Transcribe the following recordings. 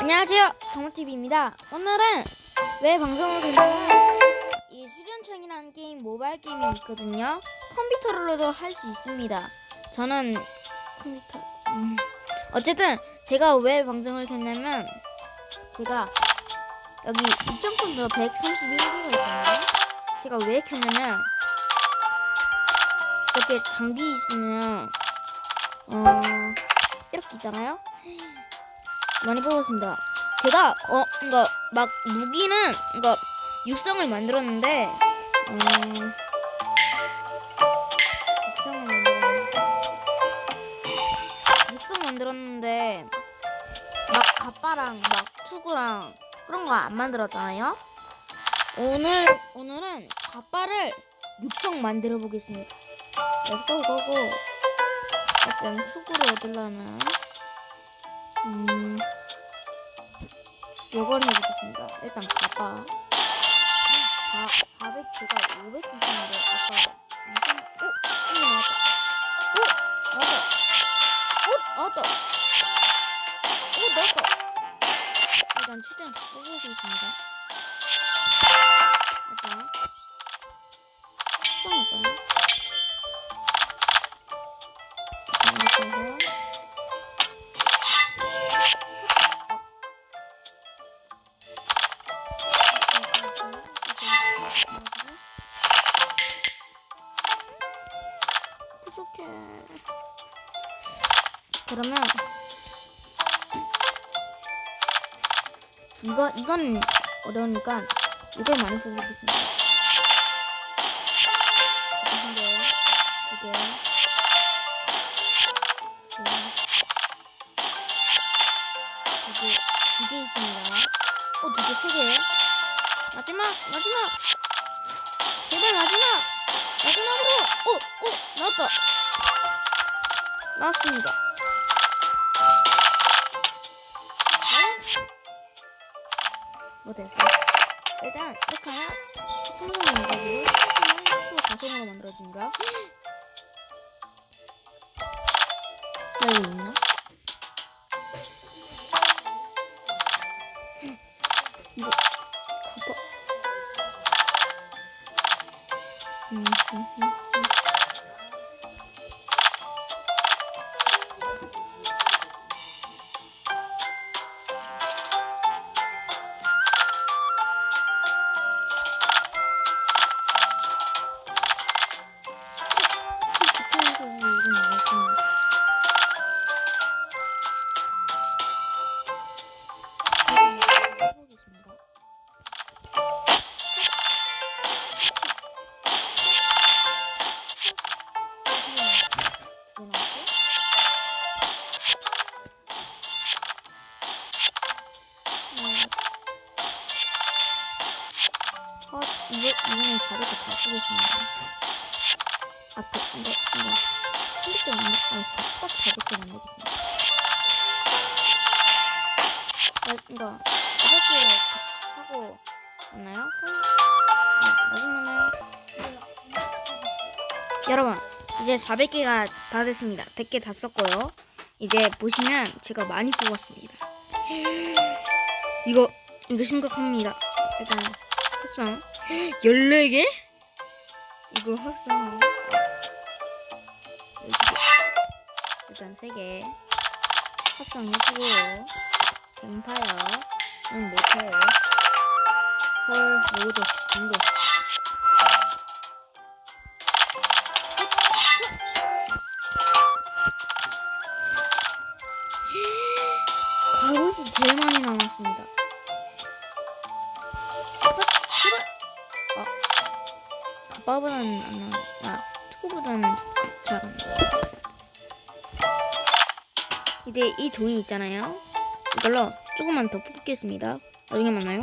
안녕하세요. 정모TV입니다. 오늘은 왜 방송을 켰냐면 이 수련창이라는 게임 모바일 게임이 있거든요. 컴퓨터로도 할 수 있습니다. 저는 컴퓨터 음. 어쨌든 제가 왜 방송을 켰냐면 제가 여기 입장권도 131개가 있잖아요. 제가 왜 켰냐면 이렇게 장비 있으면 어 이렇게 있잖아요. 많이 뽑았습니다. 제가 어 그러니까 막 무기는 그러니까 육성을 만들었는데 어 육성을 만들었는데 육성 만들었는데 막 갑바랑 막 투구랑 그런 거 안 만들었잖아요. 오늘 오늘은 갑바를 육성 만들어 보겠습니다. 그래서 고고고 일단 투구를 얻으려면 음, 요걸 해보겠습니다. 일단 가봐. 4, 400, 제가 500 주시는데, 아까 무슨, 어? 이거 나왔다. 어? 나왔다. 어? 나왔다. 어? 나왔다. 일단 최대한 뽑아보겠습니다. 일단, 수정할까요? 이렇게 해서, 그러면 이거 이건 어려우니까 이걸 많이 뽑아보겠습니다. 이게 이게 이게 두개 있습니다. 어, 두 개, 세 개. 마지막, 마지막. 제발 마지막. 마지막으로. 어, 어, 나왔다. 나왔습니다. 뭐 됐어? 일단 이렇게 하면 성공이 가지고 또 자동으로 만들어진 거야. 여기 있나? 이거 가봐. 음, 음, 음, 음. 이거, 이거는 자리가 다 쓰겠습니다. 앞에, 이거, 이거. 한개 만들, 아, 딱개 만들겠습니다. 나, 이거, 개 하고, 만나요? 네, 나중에 만나요. 여러분, 이제 400개가 다 됐습니다. 100개 다 썼고요. 이제 보시면 제가 많이 뽑았습니다. 이거, 이거 심각합니다. 일단, 헛성. 14개? 이거 헛성. 일단 3개. 합성 해주고, 뱀파이어, 응, 못해. 헐, 모두, 공개. 갑옷이 제일 많이 남았습니다. 헛, 제발! 아, 갑바보다는 안 나, 아, 투구보다는 나. 이제 이 돈이 있잖아요. 이걸로 조금만 더 뽑겠습니다. 나중에 만나요.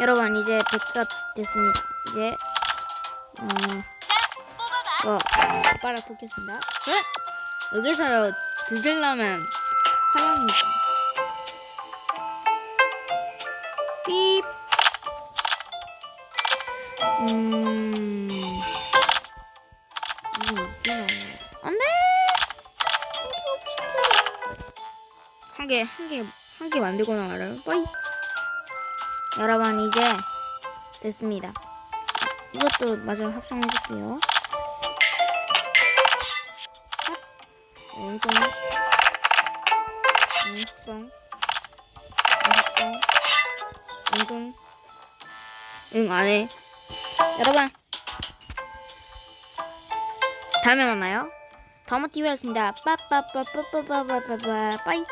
여러분 이제 100가 됐습니다. 이제 어, 어 빨아 뽑겠습니다. 네? 여기서요 드실라면 화양이죠. 삐. 한 개, 한 개, 한 개 만들고 나가요. 빠이. 여러분 이제 됐습니다. 이것도 마저 합성해줄게요. 왼손, 왼손, 왼손, 왼손, 응 안 해. 여러분 다음에 만나요. 더머티브였습니다. 빠빠빠빠빠빠빠빠 빠이.